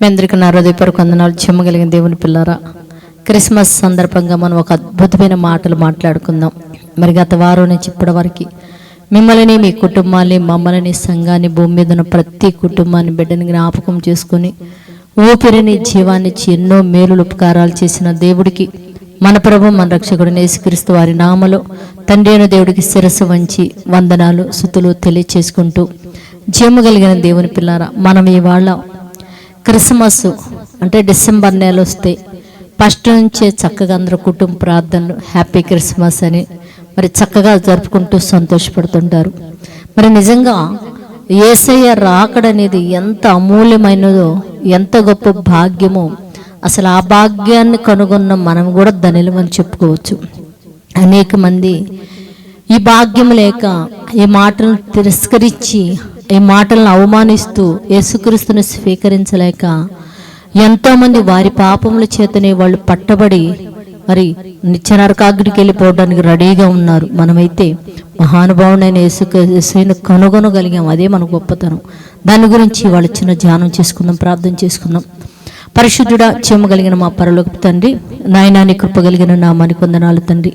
మీ అందరికీ నా హృదయపూర్వక వందనాలు. చెమ్మగలిగిన దేవుని పిల్లారా క్రిస్మస్ సందర్భంగా మనం ఒక అద్భుతమైన మాటలు మాట్లాడుకుందాం. మరి గత వారం నుంచి ఇప్పటి వరకు మిమ్మల్ని మీ కుటుంబాన్ని మమ్మల్ని సంఘాన్ని భూమి మీద ఉన్న ప్రతి కుటుంబాన్ని బిడ్డని జ్ఞాపకం చేసుకొని ఊపిరిని జీవాన్ని ఎన్నో మేలులు ఉపకారాలు చేసిన దేవుడికి మన ప్రభు మన రక్షకుడు యేసుక్రీస్తు వారి నామలో తండ్రి అయిన దేవుడికి శిరస్సు వంచి వందనాలు సుతులు తెలియచేసుకుంటూ జీవము కలిగిన దేవుని పిల్లారా మనం ఇవాళ క్రిస్మస్ అంటే డిసెంబర్ నెల వస్తే ఫస్ట్ నుంచే చక్కగా అందరూ కుటుంబ ప్రార్థనలు హ్యాపీ క్రిస్మస్ అని మరి చక్కగా జరుపుకుంటూ సంతోషపడుతుంటారు. మరి నిజంగా ఏసయ్య రాకడనేది ఎంత అమూల్యమైనదో ఎంత గొప్ప భాగ్యమో అసలు ఆ భాగ్యాన్ని కనుగొన్న మనం కూడా ధనిలమని చెప్పుకోవచ్చు. అనేక మంది ఈ భాగ్యం లేక ఈ మాటలను తిరస్కరించి ఈ మాటలను అవమానిస్తూ యేసుక్రీస్తుని స్వీకరించలేక ఎంతోమంది వారి పాపముల చేతనే వాళ్ళు పట్టబడి మరి నిత్య నరకాగ్నికి వెళ్ళిపోవడానికి రెడీగా ఉన్నారు. మనమైతే మహానుభావుడైన యేసుక కనుగొనగలిగాం అదే మన గొప్పతనం. దాని గురించి వాళ్ళు చిన్న ధ్యానం చేసుకుందాం ప్రార్థన చేసుకుందాం. పరిశుద్ధుడా చెమ్మగలిగిన మా పరలోకి తండ్రి నాయనాని కృపగలిగిన నా మణికొందనాలు తండ్రి.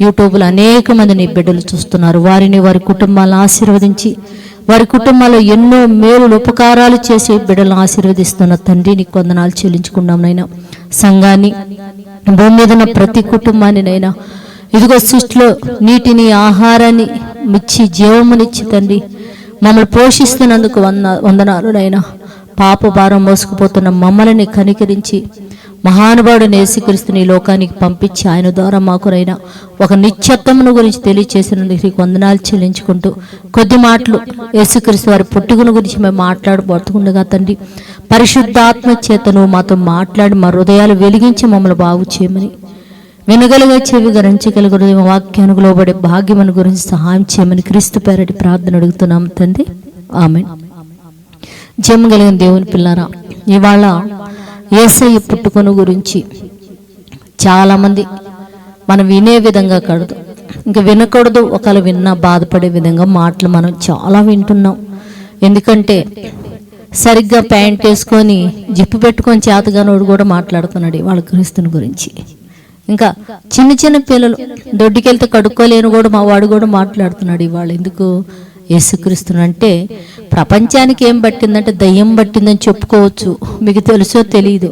యూట్యూబ్లో అనేక మంది నీ బిడ్డలు చూస్తున్నారు. వారిని వారి కుటుంబాలను ఆశీర్వదించి వారి కుటుంబాల్లో ఎన్నో మేలు ఉపకారాలు చేసి బిడ్డలను ఆశీర్వదిస్తున్న తండ్రి నీకు వందనాలు చెల్లించుకున్నాం నైనా సంఘాన్ని భూమి మీద ఉన్న ప్రతి కుటుంబాన్ని నైనా ఇదిగో సృష్టిలో నీటిని ఆహారాన్ని మిచ్చి జీవమునిచ్చి తండ్రి. మమ్మల్ని పోషిస్తున్నందుకు వంద వందనాలు నైనా పాప భారం మోసుకుపోతున్న మమ్మల్ని కనికరించి మహానుభావుడు నేసుక్రీస్తుని లోకానికి పంపించి ఆయన ద్వారా మాకునైనా ఒక నిత్యత్వమును గురించి తెలియచేసినందుకు నీకు వందనాలు చెల్లించుకుంటూ కొద్ది మాటలు యేసుక్రీస్తు వారి పుట్టుకుని గురించి మేము మాట్లాడబడుతుండగా తండ్రి పరిశుద్ధాత్మ చేతను మాతో మాట్లాడి మా హృదయాలు వెలిగించి మమ్మల్ని బాగు చేయమని వినగలిగే చెవి గరించగలుగురు వాక్యానికి లోబడే భాగ్యమని గురించి సహాయం చేయమని క్రీస్తు పేరటి ప్రార్థన అడుగుతున్నాం తండ్రి. ఆమె జమ్ము కలిగిన దేవుని పిల్లారా ఇవాళ ఏసయ్య పుట్టుకొని గురించి చాలామంది మనం వినే విధంగా కడదు ఇంకా వినకూడదు ఒకవేళ విన్నా బాధపడే విధంగా మాటలు మనం చాలా వింటున్నాం. ఎందుకంటే సరిగ్గా ప్యాంట్ వేసుకొని జిప్పు పెట్టుకొని చేతగానోడు కూడా మాట్లాడుతున్నాడు వాళ్ళ క్రీస్తుని గురించి. ఇంకా చిన్న చిన్న పిల్లలు దొడ్డికెళ్తే కడుక్కోలేను కూడా మా వాడు కూడా మాట్లాడుతున్నాడు ఇవాళ. ఎందుకు? యేసుక్రీస్తును అంటే ప్రపంచానికి ఏం పట్టిందంటే దయ్యం పట్టిందని చెప్పుకోవచ్చు. మీకు తెలుసో తెలియదు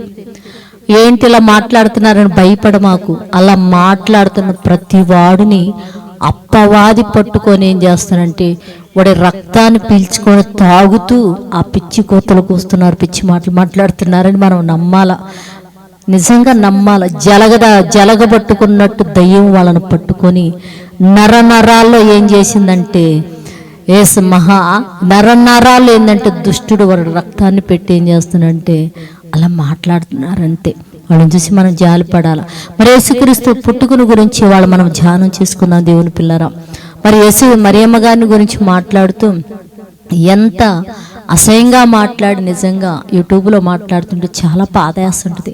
ఏంటి ఇలా మాట్లాడుతున్నారని భయపడ మాకు. అలా మాట్లాడుతున్న ప్రతి వాడిని అప్పవాది పట్టుకొని ఏం చేస్తానంటే వాడి రక్తాన్ని పీల్చుకొని తాగుతూ ఆ పిచ్చి కోతలకు కూస్తున్నారు పిచ్చి మాటలు మాట్లాడుతున్నారని మనం నమ్మాలా. నిజంగా నమ్మాల. జలగద జలగబట్టుకున్నట్టు దయ్యం వాళ్ళని పట్టుకొని నర నరాల్లో ఏం చేసిందంటే ఏసు మహా నర నరాలు ఏంటంటే దుష్టుడు వాడు రక్తాన్ని పెట్టి ఏం చేస్తున్నాడంటే అలా మాట్లాడుతున్నారంతే. వాళ్ళని చూసి మనం జాలిపడాలి. మరి యేసుక్రీస్తు పుట్టుకుని గురించి వాళ్ళు మనం ధ్యానం చేసుకుందాం దేవుని పిల్లరా. మరి యేసు మరియమ్మ గారిని గురించి మాట్లాడుతూ ఎంత అసహ్యంగా మాట్లాడి నిజంగా యూట్యూబ్లో మాట్లాడుతుంటే చాలా పాదయాస ఉంటుంది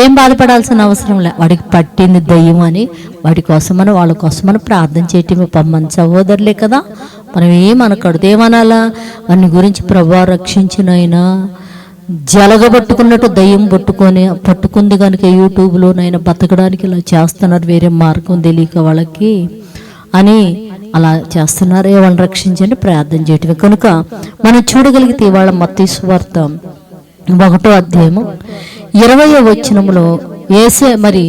ఏం బాధపడాల్సిన అవసరం లే. వాడికి పట్టింది దయ్యం అని వాడి కోసమని వాళ్ళ కోసమని ప్రార్థన చేయటం పమ్మని సహోదరులే కదా. మనం ఏమనకూడదు ఏమనాలా? వాని గురించి ప్రభా రక్షించినైనా జలగబట్టుకున్నట్టు దయ్యం పట్టుకొని పట్టుకుంది కనుక యూట్యూబ్లోనైనా బతకడానికి ఇలా చేస్తున్నారు వేరే మార్గం తెలియక వాళ్ళకి అని అలా చేస్తున్నారు. వాళ్ళని రక్షించండి ప్రార్థన చేయటమే కనుక మనం చూడగలిగితే ఇవాళ మత్తి సువార్త ఒకటో అధ్యాయము ఇరవయో వచనములో ఏసే మరి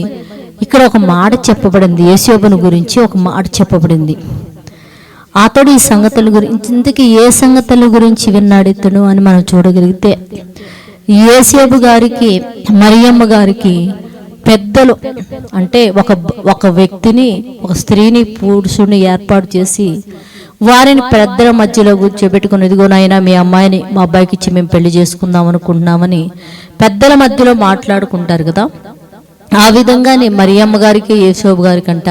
ఇక్కడ ఒక మాట చెప్పబడింది. ఏసేబును గురించి ఒక మాట చెప్పబడింది. అతడు ఈ సంగతుల గురించి ఇంతకీ ఏ సంగతుల గురించి విన్నాడు ఇతడు అని మనం చూడగలిగితే ఏసేబు గారికి మరియమ్మ గారికి పెద్దలు. అంటే ఒక ఒక వ్యక్తిని ఒక స్త్రీని పురుషుని ఏర్పాటు చేసి వారిని పెద్దల మధ్యలో కూర్చోబెట్టుకుని ఇదిగో నాయనా మీ అమ్మాయిని మా అబ్బాయికి ఇచ్చి మేము పెళ్ళి చేసుకుందాం అనుకుంటున్నామని పెద్దల మధ్యలో మాట్లాడుకుంటారు కదా. ఆ విధంగానే మరియమ్మ గారికి యేసోబు గారికి అంట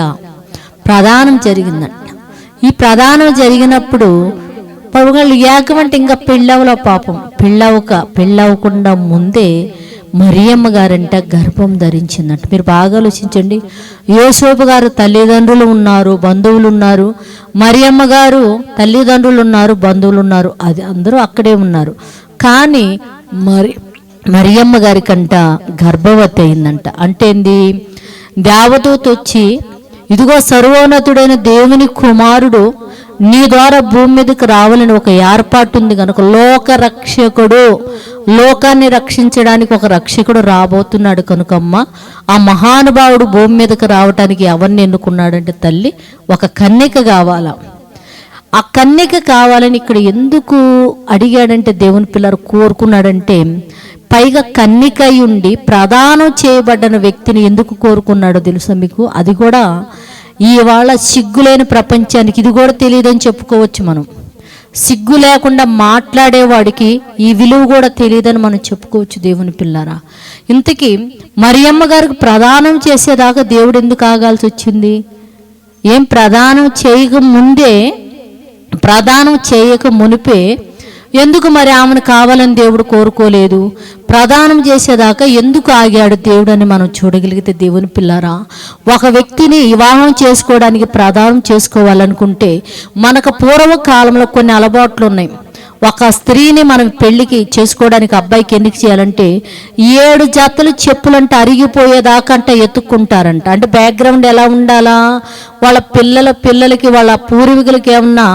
ప్రధానం జరిగిందంట. ఈ ప్రధానం జరిగినప్పుడు వాళ్ళు ఏకమంటే ఇంకా పెళ్ళవలో పాపం. పెళ్ళవక పెళ్ళవకుండా ముందే మరియమ్మ గారంట గర్భం ధరించిందంట. మీరు బాగా ఆలోచించండి. యోసోపు గారు తల్లిదండ్రులు ఉన్నారు బంధువులు ఉన్నారు. మరియమ్మ గారు తల్లిదండ్రులు ఉన్నారు బంధువులు ఉన్నారు. అది అందరూ అక్కడే ఉన్నారు. కానీ మరి మరియమ్మ గారి కంట గర్భవతి అయిందంట. అంటే ఏంది? దేవదూత వచ్చి ఇదిగో సర్వోన్నతుడైన దేవుని కుమారుడు నీ ద్వారా భూమి మీదకి రావాలని ఒక ఏర్పాటు ఉంది కనుక లోక రక్షకుడు లోకాన్ని రక్షించడానికి ఒక రక్షకుడు రాబోతున్నాడు కనుకమ్మ. ఆ మహానుభావుడు భూమి మీదకి రావటానికి ఎవరిని ఎన్నుకున్నాడంటే తల్లి ఒక కన్యక కావాలా. ఆ కన్యక కావాలని ఇక్కడ ఎందుకు అడిగాడంటే దేవుని పిల్లలు కోరుకున్నాడంటే పైగా కన్నికై ఉండి ప్రదానం చేయబడ్డ వ్యక్తిని ఎందుకు కోరుకున్నాడో తెలుసా మీకు? అది కూడా ఇవాళ సిగ్గులేని ప్రపంచానికి ఇది కూడా తెలియదని చెప్పుకోవచ్చు మనం. సిగ్గు లేకుండా మాట్లాడేవాడికి ఈ విలువ కూడా తెలియదని మనం చెప్పుకోవచ్చు దేవుని పిల్లరా. ఇంతకీ మరియమ్మ గారికి ప్రదానం చేసేదాకా దేవుడు ఎందుకు ఆగాల్సి వచ్చింది? ఏం ప్రదానం చేయక ముందే ప్రదానం చేయక మునిపే ఎందుకు మరి ఆమెను కావాలని దేవుడు కోరుకోలేదు? ప్రదానం చేసేదాకా ఎందుకు ఆగాడు దేవుడు అని మనం చూడగలిగితే దేవుని పిల్లారా? ఒక వ్యక్తిని వివాహం చేసుకోవడానికి ప్రదానం చేసుకోవాలనుకుంటే మనకు పూర్వ కాలంలో కొన్ని అలవాట్లు ఉన్నాయి. ఒక స్త్రీని మనం పెళ్ళికి చేసుకోవడానికి అబ్బాయికి ఎందుకు చేయాలంటే ఏడు జతలు చెప్పులంటే అరిగిపోయేదాకంటే ఎత్తుక్కుంటారంట. అంటే బ్యాక్గ్రౌండ్ ఎలా ఉండాలా? వాళ్ళ పిల్లల పిల్లలకి వాళ్ళ పూర్వీకులకి ఏమన్నా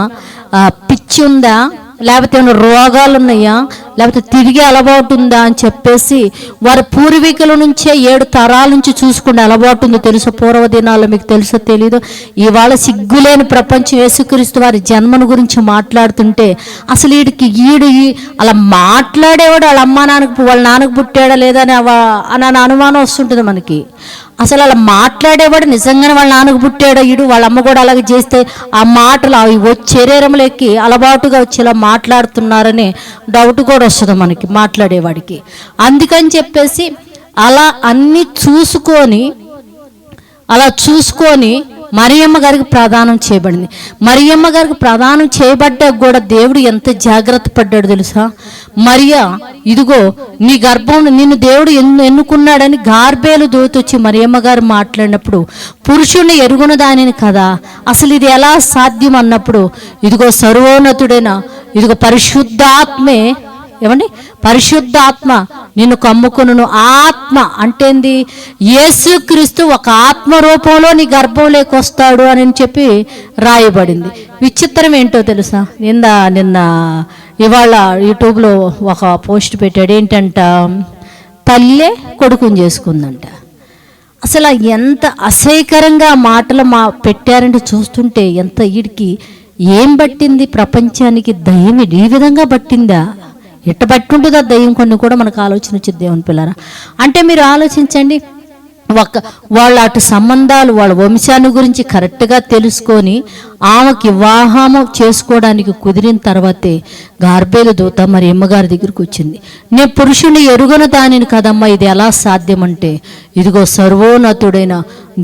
పిచ్చి ఉందా? లేకపోతే ఏమైనా రోగాలు ఉన్నాయా లేకపోతే తిరిగి అలవాటు ఉందా అని చెప్పేసి వారి పూర్వీకుల నుంచే ఏడు తరాల నుంచి చూసుకునే అలవాటు ఉందో తెలుసు? పూర్వ దినాల్లో మీకు తెలుసో తెలీదు? ఇవాళ సిగ్గులేని ప్రపంచం యేసుక్రీస్తు వారి జన్మను గురించి మాట్లాడుతుంటే అసలు వీడికి ఈడు ఈ- అలా మాట్లాడేవాడు వాళ్ళ అమ్మ నాన్నకు వాళ్ళ నాన్నకు పుట్టాడా లేదా అని అని అనుమానం వస్తుంటుంది మనకి. అసలు అలా మాట్లాడేవాడు నిజంగానే వాళ్ళ నాన్నకు పుట్టాడు ఇడు వాళ్ళ అమ్మ కూడా అలాగే చేస్తే ఆ మాటలు అవి శరీరంలో ఎక్కి అలవాటుగా వచ్చి ఇలా మాట్లాడుతున్నారని డౌట్ కూడా వస్తుంది మనకి మాట్లాడేవాడికి. అందుకని చెప్పేసి అలా అన్నీ చూసుకొని అలా చూసుకొని మరియమ్మ గారికి ప్రదానం చేయబడింది. మరియమ్మ గారికి ప్రదానం చేయబడ్డా కూడా దేవుడు ఎంత జాగ్రత్త పడ్డాడు తెలుసా? మరియా ఇదిగో నీ గర్భం నిన్ను దేవుడు ఎన్ను ఎన్నుకున్నాడని గార్బేలు దోతొచ్చి మరియమ్మ గారు మాట్లాడినప్పుడు పురుషుణ్ణి ఎరుగున దానిని కదా అసలు ఇది ఎలా సాధ్యం అన్నప్పుడు ఇదిగో సర్వోన్నతుడైన ఇదిగో పరిశుద్ధాత్మే ఏమండి? పరిశుద్ధాత్మ నిన్ను కమ్ముకును ఆత్మ అంటేంది యేసుక్రీస్తు ఒక ఆత్మ రూపంలో నీ గర్భంలోకి వస్తాడు అని చెప్పి రాయబడింది. విచిత్రం ఏంటో తెలుసా? నిన్న నిన్న ఇవాళ యూట్యూబ్లో ఒక పోస్ట్ పెట్టాడు ఏంటంట తల్లే కొడుకుని చేసుకుందంట. అసలు ఎంత అసహ్యకరంగా మాటలు మా పెట్టారంటే చూస్తుంటే ఎంత వీడికి ఏం పట్టింది ప్రపంచానికి దయ్యం ఈ విధంగా పట్టిందా? ఎట్ట పట్టుంటుందా దయ్యం కొన్ని కూడా మనకు ఆలోచన వచ్చింది దేవుని పిల్లరా? అంటే మీరు ఆలోచించండి ఒక వాళ్ళ అటు సంబంధాలు వాళ్ళ వంశాన్ని గురించి కరెక్ట్గా తెలుసుకొని ఆమెకి వివాహము చేసుకోవడానికి కుదిరిన తర్వాతే గార్బేలు దూత మరి అమ్మగారి దగ్గరికి వచ్చింది. నేను పురుషుని ఎరుగను దానిని కదమ్మా ఇది ఎలా సాధ్యమంటే ఇదిగో సర్వోన్నతుడైన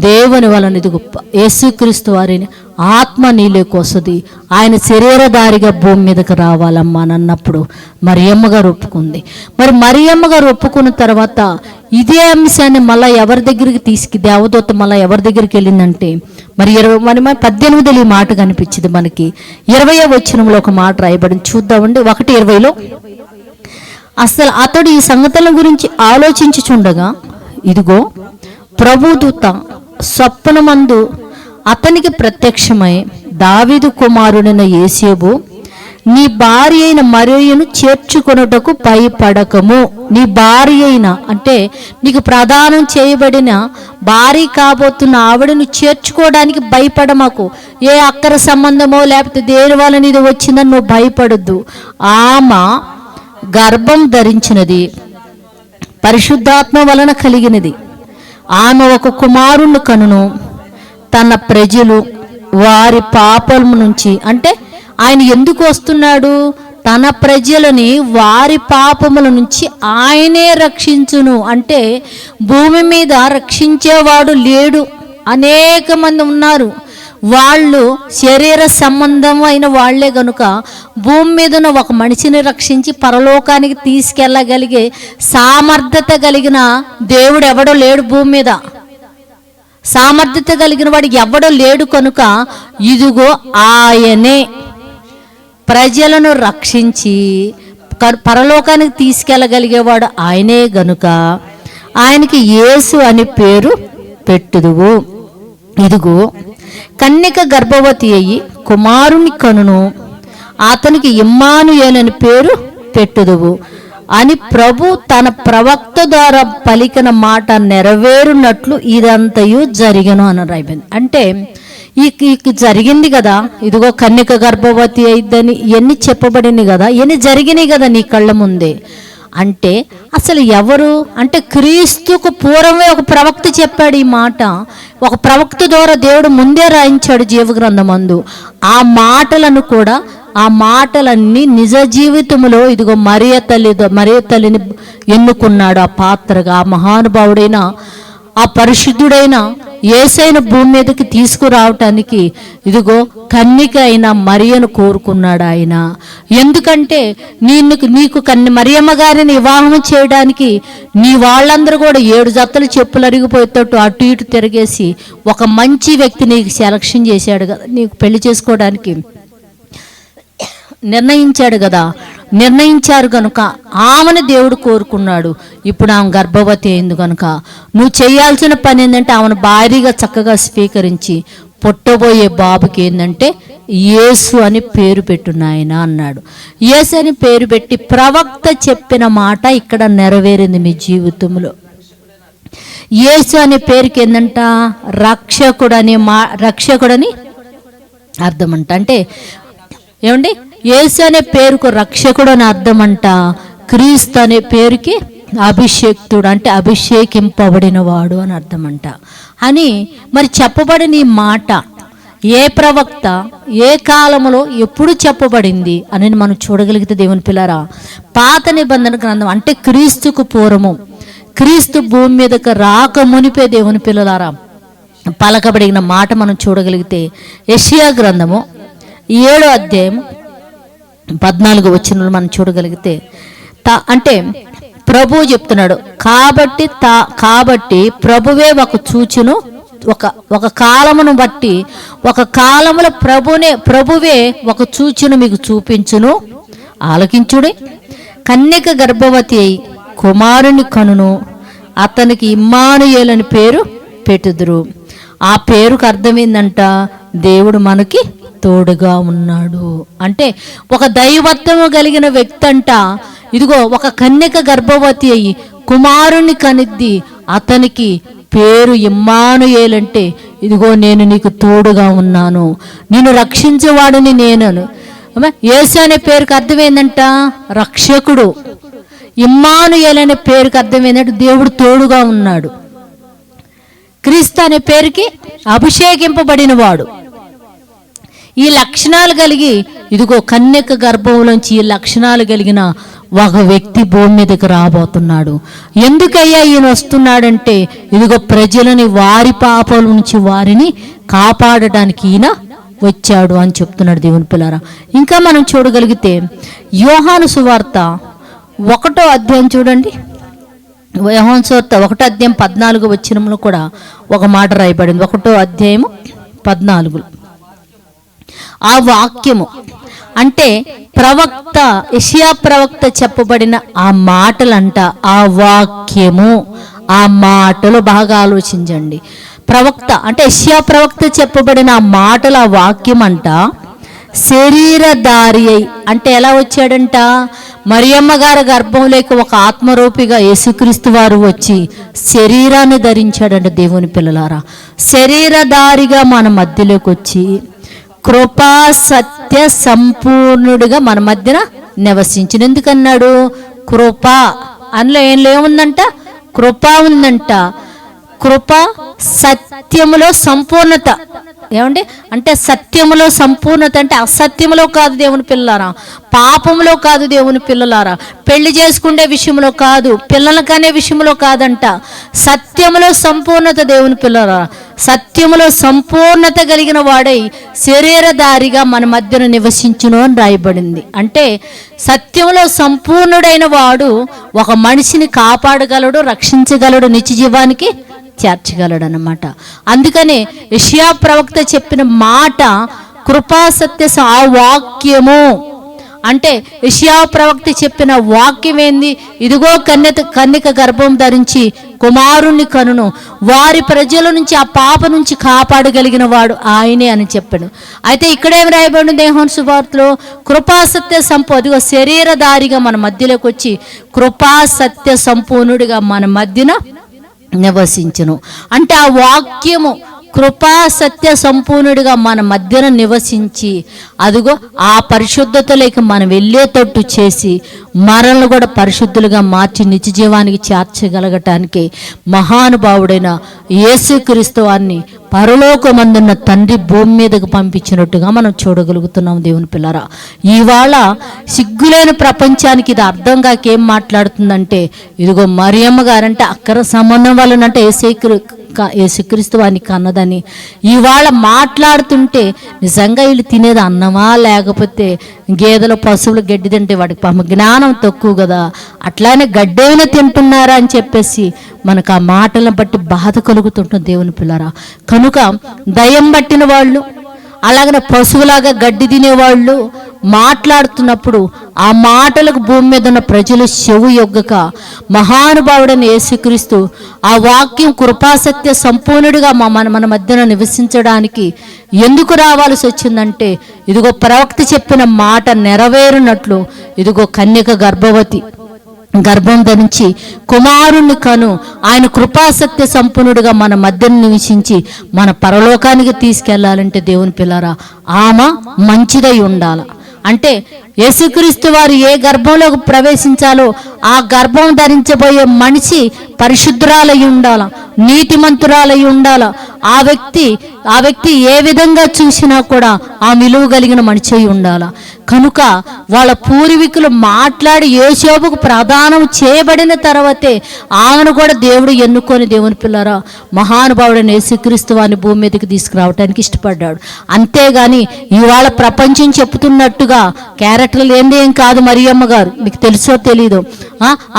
దేవుని వలన ఇదిగో ప- యేసుక్రీస్తు వారిని ఆత్మ నీలేకొస్తుంది వస్తుంది ఆయన శరీరధారిగా భూమి మీదకి రావాలమ్మా అని అన్నప్పుడు మరి అమ్మగారు ఒప్పుకుంది. మరి మరి అమ్మగారు ఒప్పుకున్న తర్వాత ఇదే అంశాన్ని మళ్ళీ ఎవరి దగ్గరికి తీసుకు దేవదూత మళ్ళీ ఎవరి దగ్గరికి వెళ్ళిందంటే మరి ఇరవై మన పద్దెనిమిది ఈ మాట కనిపించింది మనకి. ఇరవై వచ్చినంలో ఒక మాట రాయబడింది. చూద్దామండి ఒకటి ఇరవైలో. అసలు అతడు ఈ సంగతుల గురించి ఆలోచించుచుండగా ఇదిగో ప్రభుదూత స్వప్నమందు అతనికి ప్రత్యక్షమై దావిదు కుమారుడైన యేసేబు నీ భార్య అయిన మరియను చేర్చుకొనుటకు భయపడకము. నీ భార్య అయిన అంటే నీకు ప్రదానం చేయబడిన భార్య కాబోతున్న ఆవిడను చేర్చుకోవడానికి భయపడమాకు. ఏ అక్కర సంబంధమో లేకపోతే దేని వల్ల నీది వచ్చిందని నువ్వు భయపడద్దు. ఆమె గర్భం ధరించినది పరిశుద్ధాత్మ వలన కలిగినది. ఆమె ఒక కుమారుణ్ణి కనును. తన ప్రజలు వారి పాపం నుంచి అంటే ఆయన ఎందుకు వస్తున్నాడు? తన ప్రజలని వారి పాపముల నుంచి ఆయనే రక్షించును. అంటే భూమి మీద రక్షించేవాడు లేడు. అనేక మంది ఉన్నారు. వాళ్ళు శరీర సంబంధం అయిన వాళ్ళే గనుక భూమి మీదన ఒక మనిషిని రక్షించి పరలోకానికి తీసుకెళ్ళగలిగే సామర్థ్యత కలిగిన దేవుడు ఎవడో లేడు భూమి మీద. సామర్థ్యత కలిగిన వాడు ఎవడో లేడు కనుక ఇదిగో ఆయనే. ప్రజలను రక్షించి క- పరలోకానికి తీసుకెళ్ళగలిగేవాడు ఆయనే గనుక ఆయనకి యేసు అని పేరు పెట్టుదువు. ఇదిగో కన్యక గర్భవతి అయ్యి కుమారుని కనును అతనికి ఇమ్మానుయేలని పేరు పెట్టుదువు. అని ప్రభు తన ప్రవక్త ద్వారా పలికిన మాట నెరవేరునట్లు ఇదంతయు జరిగను అని రాయిపోయింది అంటే ఈ జరిగింది కదా. ఇదిగో కన్యక గర్భవతి అయిద్దని ఇవన్నీ చెప్పబడింది కదా. ఇవన్నీ జరిగినాయి కదా నీ కళ్ళ ముందే. అంటే అసలు ఎవరు? అంటే క్రీస్తుకు పూర్వమే ఒక ప్రవక్త చెప్పాడు ఈ మాట. ఒక ప్రవక్త ద్వారా దేవుడు ముందే రాయించాడు జీవగ్రంథమందు ఆ మాటలను కూడా ఆ మాటలన్నీ నిజ జీవితంలో ఇదిగో మరియ తల్లి మరియ తల్లిని ఎన్నుకున్నాడు ఆ పాత్రగా ఆ మహానుభావుడైన ఆ పరిశుద్ధుడైన ఏసైన భూమి మీదకి తీసుకురావటానికి ఇదిగో కన్నిక అయిన మరియను కోరుకున్నాడు ఆయన. ఎందుకంటే నీకు నీకు కన్ని మరియమ్మ గారిని వివాహం చేయడానికి నీ వాళ్ళందరూ కూడా ఏడు జతలు చెప్పులు అరిగిపోయేటట్టు అటు ఇటు తిరిగేసి ఒక మంచి వ్యక్తి నీకు సెలక్షన్ చేశాడు కదా నీకు పెళ్ళి చేసుకోవడానికి. నిర్ణయించాడు కదా. నిర్ణయించారు కనుక ఆమెను దేవుడు కోరుకున్నాడు. ఇప్పుడు ఆమె గర్భవతి అయింది కనుక నువ్వు చేయాల్సిన పని ఏంటంటే ఆమెను భారీగా చక్కగా స్వీకరించి పుట్టబోయే బాబుకి ఏంటంటే యేసు అని పేరు పెట్టున్నాయన అన్నాడు. యేసు అని పేరు పెట్టి ప్రవక్త చెప్పిన మాట ఇక్కడ నెరవేరింది మీ జీవితంలో. యేసు అనే పేరుకి ఏంటంట రక్షకుడు మా రక్షకుడని అర్థం అంట. అంటే ఏమండి? యేసు అనే పేరుకు రక్షకుడు అని అర్థం అంట క్రీస్తు అనే పేరుకి అభిషేక్తుడు అంటే అభిషేకింపబడిన వాడు అని అర్థం అంట అని మరి చెప్పబడిన ఈ మాట ఏ ప్రవక్త ఏ కాలంలో ఎప్పుడు చెప్పబడింది అని మనం చూడగలిగితే దేవుని పిల్లరా. పాత నిబంధన గ్రంథం అంటే క్రీస్తుకు పూర్వము. క్రీస్తు భూమి మీదకు రాక మునిపే దేవుని పిల్లలారా. పలకబడిన మాట మనం చూడగలిగితే యషియా గ్రంథము ఏడో అధ్యాయం పద్నాలుగు వచ్చిన మనం చూడగలిగితే తా అంటే ప్రభువు చెప్తున్నాడు కాబట్టి తా కాబట్టి ప్రభువే ఒక చూచును ఒక ఒక కాలమును బట్టి ఒక కాలములో ప్రభునే ప్రభువే ఒక చూచును మీకు చూపించును ఆలకించుడి. కన్యక గర్భవతి అయి కుమారుని కనును అతనికి ఇమ్మానుయేలని పేరు పెట్టుదురు. ఆ పేరుకు అర్థమైందంట దేవుడు మనకి తోడుగా ఉన్నాడు. అంటే ఒక దైవత్వము కలిగిన వ్యక్తి అంట ఇదిగో ఒక కన్యక గర్భవతి అయ్యి కుమారుని కనిద్ది. అతనికి పేరు ఇమ్మానుయేలంటే ఇదిగో నేను నీకు తోడుగా ఉన్నాను. నేను రక్షించేవాడిని నేనను. అమ్మ, యేసు అనే పేరుకి అర్థం రక్షకుడు. ఇమ్మానుయేల్ అనే పేరుకి అర్థం ఏంటంటే దేవుడు తోడుగా ఉన్నాడు. క్రీస్తు అనే పేరుకి అభిషేకింపబడిన వాడు ఈ లక్షణాలు కలిగి ఇదిగో కన్యక గర్భంలోంచి ఈ లక్షణాలు కలిగిన ఒక వ్యక్తి భూమి మీదకి రాబోతున్నాడు. ఎందుకయ్యా ఈయన వస్తున్నాడంటే ఇదిగో ప్రజలని వారి పాపాల నుంచి వారిని కాపాడడానికి ఈయన వచ్చాడు అని చెప్తున్నాడు దేవుని పిల్లరా. ఇంకా మనం చూడగలిగితే యోహాను సువార్త ఒకటో అధ్యాయం చూడండి. యోహాను సువార్త ఒకటో అధ్యాయం పద్నాలుగు వచ్చినంలో కూడా ఒక మాట రాయబడింది. ఒకటో అధ్యాయము పద్నాలుగు ఆ వాక్యము. అంటే ప్రవక్త ఇషియా ప్రవక్త చెప్పబడిన ఆ మాటలంట ఆ వాక్యము. ఆ మాటలు బాగా ఆలోచించండి. ప్రవక్త అంటే యెషయా ప్రవక్త చెప్పబడిన ఆ మాటలు ఆ వాక్యం అంట శరీరధారి అయి అంటే ఎలా వచ్చాడంట? మరియమ్మ గారి గర్భంలోకి ఒక ఆత్మరూపిగా యేసుక్రీస్తు వారు వచ్చి శరీరాన్ని ధరించాడంట దేవుని పిల్లలారా. శరీరధారిగా మన మధ్యలోకి వచ్చి కృపా సత్య సంపూర్ణుడిగా మన మధ్యన నివసించిన. ఎందుకన్నాడు? కృప అందులో ఏం లేముందంట కృప ఉందంట. కృప సత్యములో సంపూర్ణత. ఏమండి? అంటే సత్యములో సంపూర్ణత అంటే అసత్యములో కాదు దేవుని పిల్లరా. పాపంలో కాదు దేవుని పిల్లలారా. పెళ్ళి చేసుకునే విషయంలో కాదు పిల్లలకనే విషయంలో కాదంట. సత్యములో సంపూర్ణత దేవుని పిల్లలారా. సత్యములో సంపూర్ణత కలిగిన వాడై శరీరధారిగా మన మధ్యన నివసించును అని రాయబడింది. అంటే సత్యంలో సంపూర్ణుడైన వాడు ఒక మనిషిని కాపాడగలడు రక్షించగలడు నిత్య జీవానికి చేర్చగలడు అనమాట అందుకనే యెషయా ప్రవక్త చెప్పిన మాట కృపా సత్య ఆ వాక్యము. అంటే ఇషియా ప్రవక్త చెప్పిన వాక్యం ఏంది? ఇదిగో కన్యత కన్యక గర్భం ధరించి కుమారుణ్ణి కనును. వారి ప్రజల నుంచి ఆ పాప నుంచి కాపాడగలిగిన వాడు ఆయనే అని చెప్పాడు. అయితే ఇక్కడేం రాయబడి దేహం సువార్తలో కృపాసత్య సంపు అదిగో శరీరధారిగా మన మధ్యలోకి వచ్చి కృపాసత్య సంపూర్ణుడిగా మన మధ్యన నివసించను. అంటే ఆ వాక్యము కృపా సత్య సంపూర్ణుడిగా మన మధ్యన నివసించి అదిగో ఆ పరిశుద్ధతలోకి మనం వెళ్ళేటట్టు చేసి మనల్ని కూడా పరిశుద్ధులుగా మార్చి నిత్య జీవానికి చేర్చగలగటానికి మహానుభావుడైన యేసుక్రీస్తు వారిని పరలోకమందున్న తండ్రి భూమి మీదకు పంపించినట్టుగా మనం చూడగలుగుతున్నాం దేవుని పిల్లరా. ఇవాళ సిగ్గులేని ప్రపంచానికి ఇది అర్థం కాకేం మాట్లాడుతుందంటే ఇదిగో మరియమ్మ గారంటే అక్కర సంబంధం వలనంటే ఏసేక్రు యేసుక్రీస్తు వారిని కన్నదని. ఇవాళ మాట్లాడుతుంటే నిజంగా వీళ్ళు తినేది అన్నమా? లేకపోతే గేదెలు పశువులు గడ్డి తింటే వాడికి పాపం జ్ఞానం తక్కువ కదా. అట్లానే గడ్డేమైనా తింటున్నారా అని చెప్పేసి మనకు ఆ మాటలను బట్టి బాధ కలుగుతుంటుంది దేవుని పిల్లరా. కనుక దయం పట్టిన వాళ్ళు అలాగనే పశువులాగా గడ్డి తినేవాళ్ళు మాట్లాడుతున్నప్పుడు ఆ మాటలకు భూమి మీద ఉన్న ప్రజలు చెవు యొగ్గక మహానుభావుడని యేసుక్రీస్తు ఆ వాక్యం కృపాసత్య సంపూర్ణుడిగా మా మన మన మధ్యన నివసించడానికి ఎందుకు రావాల్సి వచ్చిందంటే ఇదిగో ప్రవక్త చెప్పిన మాట నెరవేరునట్లు ఇదిగో కన్యక గర్భవతి గర్భం ధరించి కుమారుణ్ణి కను. ఆయన కృపాసత్య సంపన్నుడిగా మన మధ్యన నివసించి మన పరలోకానికి తీసుకెళ్ళాలంటే దేవుని పిల్లరా ఆమె మంచిదై ఉండాల? అంటే యేసుక్రీస్తు వారు ఏ గర్భంలోకి ప్రవేశించాలో ఆ గర్భం ధరించబోయే మనిషి పరిశుద్ధురాలై ఉండాల నీతిమంతురాలై ఉండాల. ఆ వ్యక్తి ఆ వ్యక్తి ఏ విధంగా చూసినా కూడా ఆ విలువ కలిగిన మనిషి అయి ఉండాల. కనుక వాళ్ళ పూర్వీకులు మాట్లాడి యేసోబుకు ప్రదానం చేయబడిన తర్వాతే ఆమెను కూడా దేవుడు ఎన్నుకొని దేవుని పిల్లరా మహానుభావుడైన యేసుక్రీస్తు వారిని భూమి మీదకి తీసుకురావడానికి ఇష్టపడ్డాడు. అంతేగాని ఇవాళ ప్రపంచం చెప్తున్నట్టుగా క్యారెక్టర్లు ఏంది ఏం కాదు మరియమ్మ గారు. మీకు తెలుసో తెలీదు.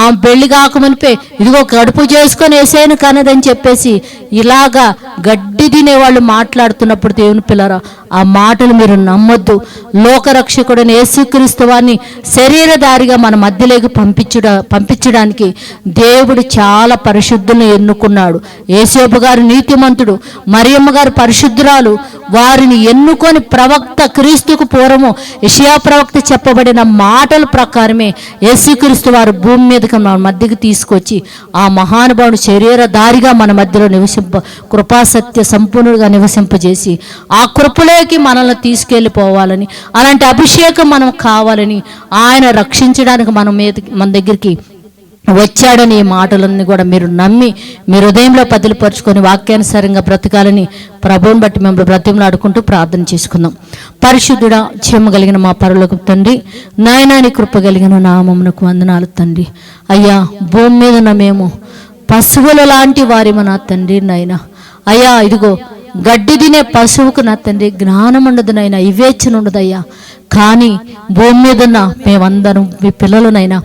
ఆమె పెళ్ళి కాకమునిపే ఇదిగో కడుపు చేసుకొని వేసేను కనదని చెప్పేసి ఇలాగా గడ్డి తినేవాళ్ళు మాట్లాడుతున్నప్పుడు దేవుని పిల్లరా ఆ మాటలు మీరు నమ్మొద్దు. లోకరక్షకుడని యేసుక్రీస్తువాన్ని శరీరధారిగా మన మధ్యలోకి పంపించడ పంపించడానికి దేవుడు చాలా పరిశుద్ధులను ఎన్నుకున్నాడు. యేసేపు గారు నీతిమంతుడు మరియమ్మ గారు పరిశుద్ధురాలు. వారిని ఎన్నుకొని ప్రవక్త క్రీస్తుకు పూర్వము ఇషియా ప్రవక్త చెప్పబడిన మాటల ప్రకారమే యేసుక్రీస్తు వారు భూమి మీదకి మన మధ్యకి తీసుకొచ్చి ఆ మహానుభావుడు శరీరధారిగా మన మధ్యలో నివసింప కృపాసత్య సంపూర్ణుడిగా నివసింపజేసి ఆ కృపలోకి మనల్ని తీసుకెళ్ళిపోవాలని అలాంటి అభిషేకం మనం కావాలని ఆయన రక్షించడానికి మన మీద మన దగ్గరికి వచ్చాడని ఈ మాటలన్నీ కూడా మీరు నమ్మి మీ హృదయంలో పదిలిపరుచుకొని వాక్యానుసారంగా బ్రతకాలని ప్రభువుని బట్టి మేము బ్రతిమలాడుకుంటూ ప్రార్థన చేసుకుందాం. పరిశుద్ధుడా క్షేమ కలిగిన మా పరులకు తండ్రి నాయనాని కృప కలిగిన నామమునకు వందనాలు తండ్రి. అయ్యా భూమి మీద మేము పశువుల లాంటి వారి నా తండ్రి నాయన. అయ్యా ఇదిగో గడ్డి తినే పశువుకు నా తండ్రి జ్ఞానం ఉండదు నాయన వివేచన ఉండదయ్యా. కానీ భూమి మీద ఉన్న మేమందరం మీ పిల్లలనైనా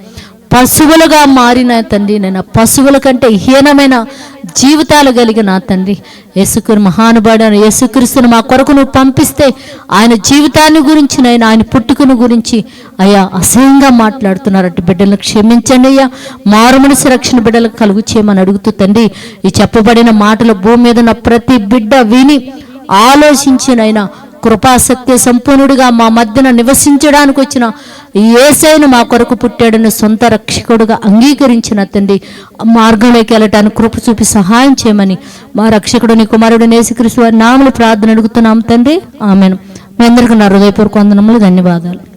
పశువులుగా మారిన తండ్రి నేను పశువుల కంటే హీనమైన జీవితాలు కలిగిన తండ్రి. యేసుకుని మహానుభావుడు యేసుక్రీస్తుని మా కొరకు నువ్వు పంపిస్తే ఆయన జీవితాన్ని గురించి నేను ఆయన పుట్టుకుని గురించి అయ్యా అసహ్యంగా మాట్లాడుతున్నారట బిడ్డలను క్షమించండి అయ్యా. మారు రక్షణ బిడ్డలకు కలుగు చేయమని అడుగుతూ తండ్రి ఈ చెప్పబడిన మాటలు భూమి మీద ఉన్న ప్రతి బిడ్డ విని ఆలోచించినైనా కృపాసత్య సంపూర్ణుడిగా మా మధ్యన నివసించడానికి వచ్చిన ఏసైను మా కొరకు పుట్టాడని సొంత రక్షకుడుగా అంగీకరించిన తండ్రి మార్గంలోకి వెళ్ళటానికి కృప చూపి సహాయం చేయమని మా రక్షకుడిని కుమారుడు నేసుకరిసి నామలు ప్రార్థన అడుగుతున్నాం తండ్రి. ఆమెను. మీ అందరికీ నా హృదయపూర్వక వందనములు ధన్యవాదాలు.